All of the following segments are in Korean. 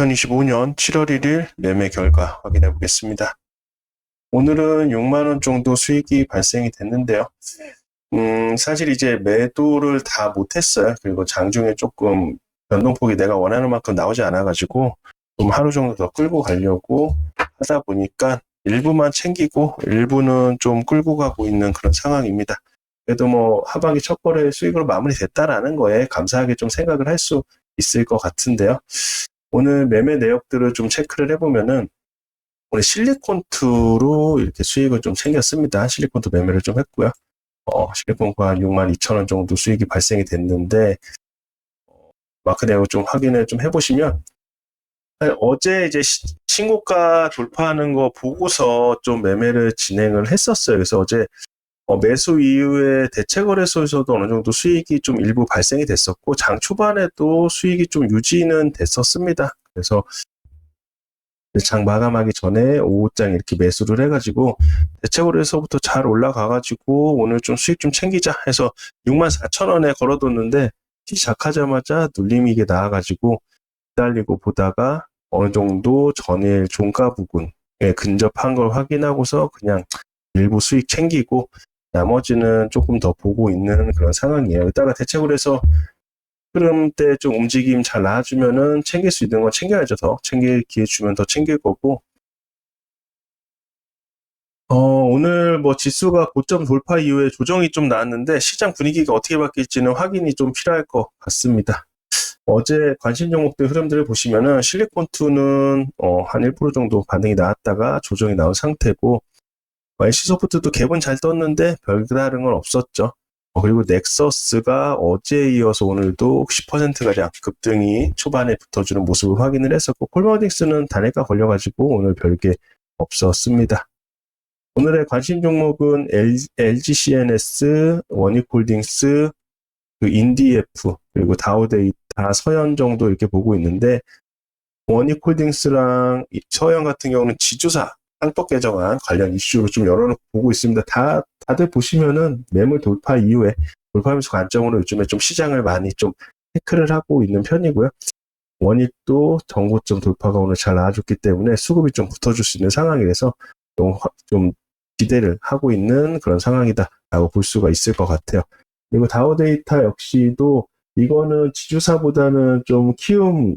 2025년 7월 1일 매매 결과 확인해 보겠습니다. 오늘은 6만원 정도 수익이 발생이 됐는데요. 음, 사실 이제 매도를 다 못했어요. 그리고 장중에 조금 변동폭이 내가 원하는 만큼 나오지 않아가지고 좀 하루 정도 더 끌고 가려고 하다 보니까 일부만 챙기고 일부는 좀 끌고 가고 있는 그런 상황입니다. 그래도 뭐 하반기 첫 거래 수익으로 마무리됐다라는 거에 감사하게 좀 생각을 할 수 있을 것 같은데요. 오늘 매매 내역들을 좀 체크를 해보면은 오늘 실리콘투로 이렇게 수익을 좀 챙겼습니다. 실리콘투 매매를 좀 했고요. 어, 실리콘투 한 6만 2천 원 정도 수익이 발생이 됐는데 어, 마크 내역 좀 확인을 좀 해보시면 아니, 어제 이제 시- 신고가 돌파하는 거 보고서 좀 매매를 진행을 했었어요. 그래서 어제 어, 매수 이후에 대체거래소에서도 어느 정도 수익이 좀 일부 발생이 됐었고 장 초반에도 수익이 좀 유지는 됐었습니다. 그래서 장 마감하기 전에 5장 이렇게 매수를 해가지고 대체거래소부터 잘 올라가가지고 오늘 좀 수익 좀 챙기자 해서 6만 4천 원에 걸어뒀는데 시작하자마자 눌림이 이게 나와가지고 기다리고 보다가 어느 정도 전일 종가 부근에 근접한 걸 확인하고서 그냥 일부 수익 챙기고 나머지는 조금 더 보고 있는 그런 상황이에요. 이따가 대책을 해서 흐름 때 좀 움직임 잘 나와주면은 챙길 수 있는 건 챙겨야죠. 더 챙길 기회 주면 더 챙길 거고. 어, 오늘 뭐 지수가 고점 돌파 이후에 조정이 좀 나왔는데 시장 분위기가 어떻게 바뀔지는 확인이 좀 필요할 것 같습니다. 어제 관심 종목들 흐름들을 보시면은 실리콘투는 어, 한1% 정도 반등이 나왔다가 조정이 나온 상태고 NC소프트도 갭은 잘 떴는데 별다른 건 없었죠. 어, 그리고 넥서스가 어제에 이어서 오늘도 10%가량 급등이 초반에 붙어주는 모습을 확인을 했었고 콜마우딩스는 단일가 걸려가지고 오늘 별게 없었습니다. 오늘의 관심 종목은 LG CNS, 원익홀딩스, 그 인디F 그리고 다우데이터, 서현 정도 이렇게 보고 있는데 원익홀딩스랑 이 서현 같은 경우는 지주사 상법 개정안 관련 이슈로 좀 열어놓고 보고 있습니다. 다, 다들 보시면은 매물 돌파 이후에 돌파하면서 관점으로 요즘에 좀 시장을 많이 좀 체크를 하고 있는 편이고요. 원익도 정고점 돌파가 오늘 잘 나와줬기 때문에 수급이 좀 붙어줄 수 있는 상황이라서 좀, 확- 좀 기대를 하고 있는 그런 상황이다라고 볼 수가 있을 것 같아요. 그리고 다우 데이터 역시도 이거는 지주사보다는 좀 키움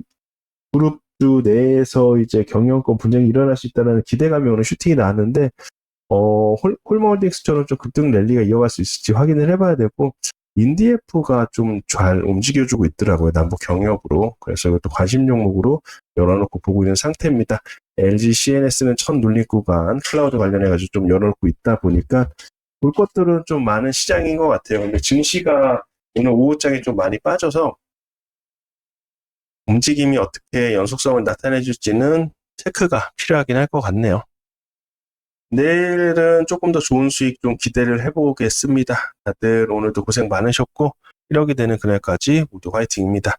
그룹 주 내에서 이제 경영권 분쟁이 일어날 수 있다는 기대감이 오늘 슈팅이 나왔는데 어, 홀, 홀몰딩스처럼 좀 급등 랠리가 이어갈 수 있을지 확인을 해봐야 되고 인디에프가 좀 잘 움직여주고 있더라고요 남북 경협으로. 그래서 이것도 관심 종목으로 열어놓고 보고 있는 상태입니다. LG CNS는 첫 눌림 구간 클라우드 관련해가지고 좀 열어놓고 있다 보니까 볼 것들은 좀 많은 시장인 것 같아요. 근데 증시가 오늘 오후장에 좀 많이 빠져서 움직임이 어떻게 연속성을 나타내줄지는 체크가 필요하긴 할 것 같네요. 내일은 조금 더 좋은 수익 좀 기대를 해보겠습니다. 다들 오늘도 고생 많으셨고 1억이 되는 그날까지 모두 화이팅입니다.